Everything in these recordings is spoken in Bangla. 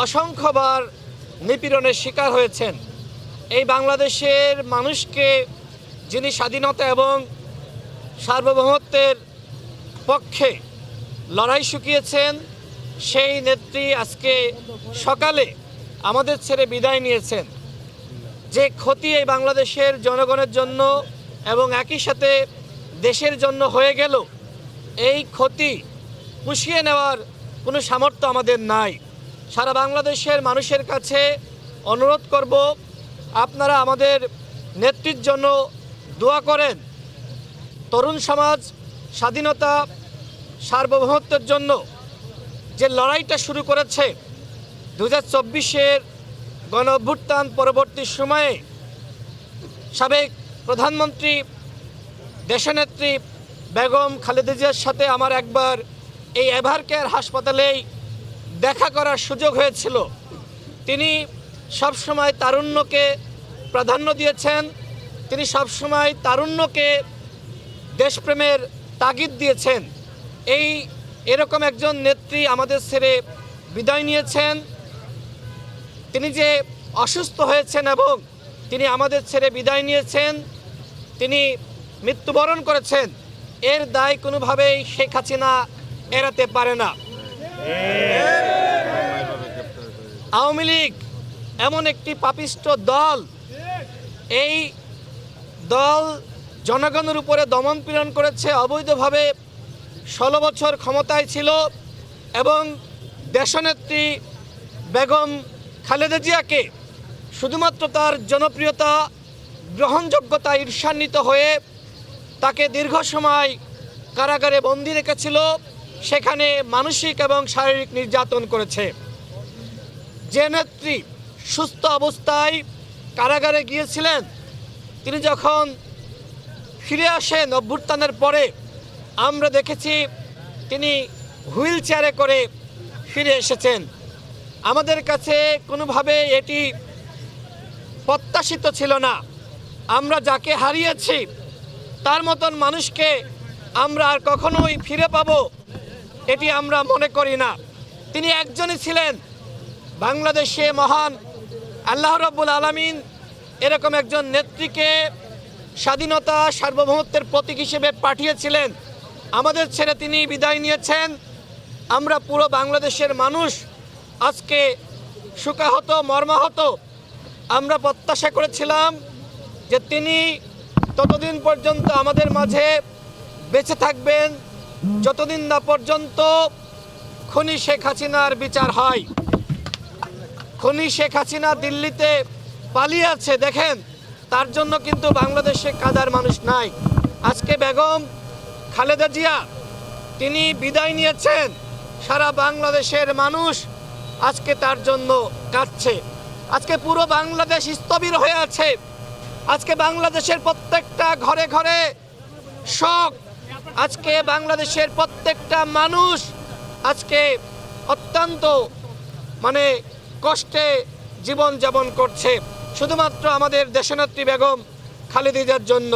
অসংখ্যবার নিপীড়নের শিকার হয়েছেন। এই বাংলাদেশের মানুষকে যিনি স্বাধীনতা এবং সার্বভৌমত্বের পক্ষে লড়াই শুকিয়েছেন, সেই নেত্রী আজকে সকালে আমাদের ছেড়ে বিদায় নিয়েছেন। যে ক্ষতি এই বাংলাদেশের জনগণের জন্য এবং একই সাথে দেশের জন্য হয়ে গেল, এই ক্ষতি পুষিয়ে নেওয়ার কোনো সামর্থ্য আমাদের নাই। সারা বাংলাদেশের মানুষের কাছে অনুরোধ করব, আপনারা আমাদের নেত্রীর জন্য দোয়া করেন। তরুণ সমাজ, স্বাধীনতা, সার্বভৌমত্বের জন্য যে লড়াইটা শুরু করেছে দু হাজার চব্বিশের গণ অভ্যুত্থান পরবর্তী সময়ে সাবেক প্রধানমন্ত্রী, দেশনেত্রী বেগম খালেদা জিয়ার সাথে আমার একবার এই এভার কেয়ার হাসপাতালেই দেখা করার সুযোগ হয়েছিল। তিনি সবসময় তারুণ্যকে প্রাধান্য দিয়েছেন। তিনি সবসময় তারুণ্যকে দেশপ্রেমের তাগিদ দিয়েছেন। এই এরকম একজন নেত্রী আমাদের ছেড়ে বিদায় নিয়েছেন। তিনি যে অসুস্থ হয়েছেন এবং তিনি আমাদের ছেড়ে বিদায় নিয়েছেন, তিনি মৃত্যুবরণ করেছেন, এর দায় কোনোভাবেই শেখ হাসিনা এড়াতে পারে না। আওয়ামী লীগ এমন একটি পাপিষ্ট দল। এই দল জনগণের উপরে দমন পীড়ন করেছে, অবৈধভাবে ষোলো বছর ক্ষমতায় ছিল এবং দেশনেত্রী বেগম খালেদা জিয়াকে শুধুমাত্র তার জনপ্রিয়তা, গ্রহণযোগ্যতা ঈর্ষান্বিত হয়ে তাকে দীর্ঘ সময় কারাগারে বন্দি রেখেছিল। সেখানে মানসিক এবং শারীরিক নির্যাতন করেছে। যে নেত্রী সুস্থ অবস্থায় কারাগারে গিয়েছিলেন, তিনি যখন ফিরে আসেন অভ্যুত্থানের পরে, আমরা দেখেছি তিনি হুইল চেয়ারে করে ফিরে এসেছেন। আমাদের কাছে কোনোভাবে এটি প্রত্যাশিত ছিল না। আমরা যাকে হারিয়েছি, তার মতন মানুষকে আমরা আর কখনোই ফিরে পাব এটি আমরা মনে করি না। তিনি একজনই ছিলেন বাংলাদেশে মহান আল্লাহ রব্বুল আলমিন। এরকম একজন নেত্রীকে স্বাধীনতা, সার্বভৌমত্বের প্রতীক হিসেবে পাঠিয়েছিলেন। আমাদের ছেড়ে তিনি বিদায় নিয়েছেন। আমরা পুরো বাংলাদেশের মানুষ আজকে সুখাহত মর্মাহত। আমরা প্রত্যাশা করেছিলাম যে তিনি ততদিন পর্যন্ত আমাদের মাঝে বেঁচে থাকবেন। যতদিন না পর্যন্ত খনি শেখ হাসিনার বিচার হয়, খনি শেখ হাসিনা দিল্লিতে পালিয়ে আছে দেখেন, তার জন্য কিন্তু বাংলাদেশে কাদার মানুষ নাই। আজকে বেগম খালেদা জিয়া, তিনি বিদায় নিয়েছেন, সারা বাংলাদেশের মানুষ আজকে তার জন্য কাঁদছে। আজকে পুরো বাংলাদেশ স্থবির হয়ে আছে। আজকে বাংলাদেশের প্রত্যেকটা ঘরে ঘরে শোক আজকে বাংলাদেশের প্রত্যেকটা মানুষ আজকে অত্যন্ত মানে কষ্টে জীবন যাপন করছে। শুধুমাত্র আমাদের দেশনেত্রী বেগম খালেদিজার জন্য।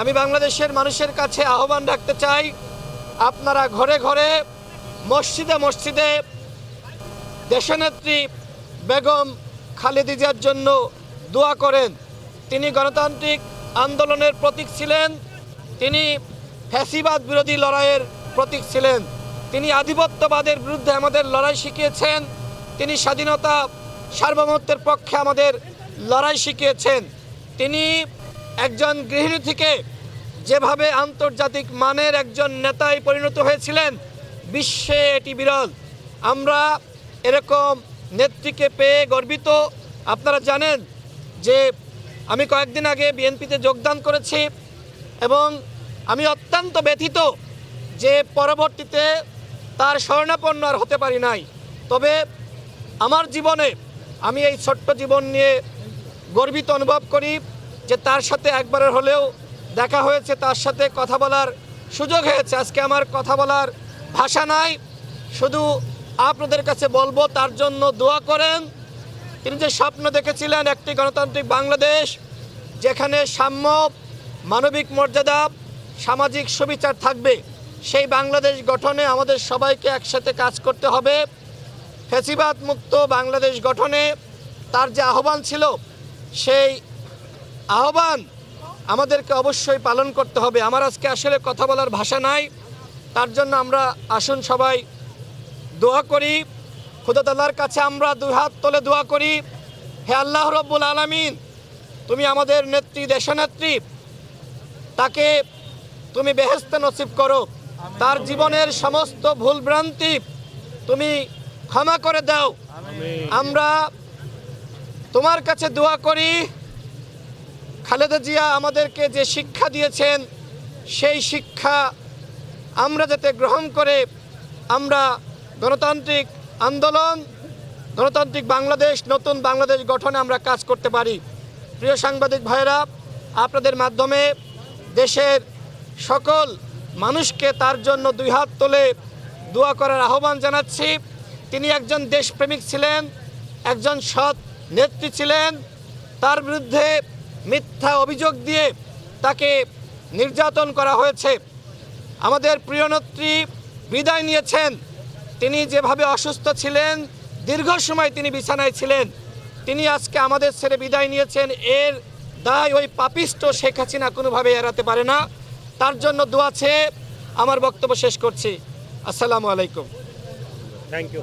আমি বাংলাদেশের মানুষের কাছে আহ্বান রাখতে চাই, আপনারা ঘরে ঘরে, মসজিদে মসজিদে দেশনেত্রী বেগম খালেদিজার জন্য দোয়া করেন। তিনি গণতান্ত্রিক আন্দোলনের প্রতীক ছিলেন। তিনি ফ্যাসিবাদ বিরোধী লড়াইয়ের প্রতীক ছিলেন। তিনি আধিপত্যবাদের বিরুদ্ধে আমাদের লড়াই শিখিয়েছেন। তিনি স্বাধীনতা, সার্বভৌমত্বের পক্ষে আমাদের লড়াই শিখিয়েছেন। তিনি একজন গৃহিণী থেকে যেভাবে আন্তর্জাতিক মানের একজন নেতায় পরিণত হয়েছিলেন, বিশ্বে এটি বিরল। আমরা এরকম নেত্রীকে পেয়ে গর্বিত। আপনারা জানেন যে আমি কয়েকদিন আগে বিএনপিতে যোগদান করেছি এবং আমি অত্যন্ত ব্যথিত যে পরবর্তীতে তার স্বর্ণাপন্ন আর হতে পারি নাই। তবে আমার জীবনে আমি এই ছোট্ট জীবন নিয়ে গর্বিত অনুভব করি যে তার সাথে একবারের হলেও দেখা হয়েছে, তার সাথে কথা বলার সুযোগ হয়েছে। আজকে আমার কথা বলার ভাষা নাই। শুধু আপনাদের কাছে বলব, তার জন্য দোয়া করেন। তিনি যে স্বপ্ন দেখেছিলেন একটি গণতান্ত্রিক বাংলাদেশ, যেখানে সাম্য, মানবিক মর্যাদা সামাজিক সুবিচার থাকবে। সেই বাংলাদেশ গঠনে আমাদের সবাইকে একসাথে কাজ করতে হবে। ফেসিবাদ মুক্ত বাংলাদেশ গঠনে তার যে আহ্বান ছিল, সেই আহ্বান আমাদেরকে অবশ্যই পালন করতে হবে। আমার আজকে আসলে কথা বলার ভাষা নাই, তার জন্য আমরা আসুন সবাই দোয়া করি। খুদাতাল্লার কাছে আমরা দুই হাত তোলে দোয়া করি। হে আল্লাহ রব্বুল আলমিন, তুমি আমাদের নেত্রী, দেশনেত্রী, তাকে তুমি বেহেস্তে নসিব করো। তার জীবনের সমস্ত ভুলভ্রান্তি তুমি ক্ষমা করে দাও। আমরা তোমার কাছে দোয়া করি খালেদা জিয়া আমাদেরকে যে শিক্ষা দিয়েছেন সেই শিক্ষা আমরা যাতে গ্রহণ করে আমরা গণতান্ত্রিক আন্দোলন গণতান্ত্রিক বাংলাদেশ নতুন বাংলাদেশ গঠনে আমরা কাজ করতে পারি। প্রিয় সাংবাদিক ভাইরা আপনাদের মাধ্যমে দেশের সকল মানুষকে তার জন্য দুই হাত তোলে দোয়া করার আহ্বান জানাচ্ছি। তিনি একজন দেশপ্রেমিক ছিলেন, একজন সৎ নেত্রী ছিলেন। তার বিরুদ্ধে মিথ্যা অভিযোগ দিয়ে তাকে নির্যাতন করা হয়েছে। আমাদের প্রিয় নেত্রী বিদায় নিয়েছেন। তিনি যেভাবে অসুস্থ ছিলেন, দীর্ঘ সময় তিনি বিছানায় ছিলেন। তিনি আজকে আমাদের ছেড়ে বিদায় নিয়েছেন। এর দায় ওই পাপিষ্ট শেখ হাসিনা কোনোভাবে এড়াতে পারে না। তার জন্য দোয়া চেয়ে আমার বক্তব্য শেষ করছি। আসসালামু আলাইকুম। Thank you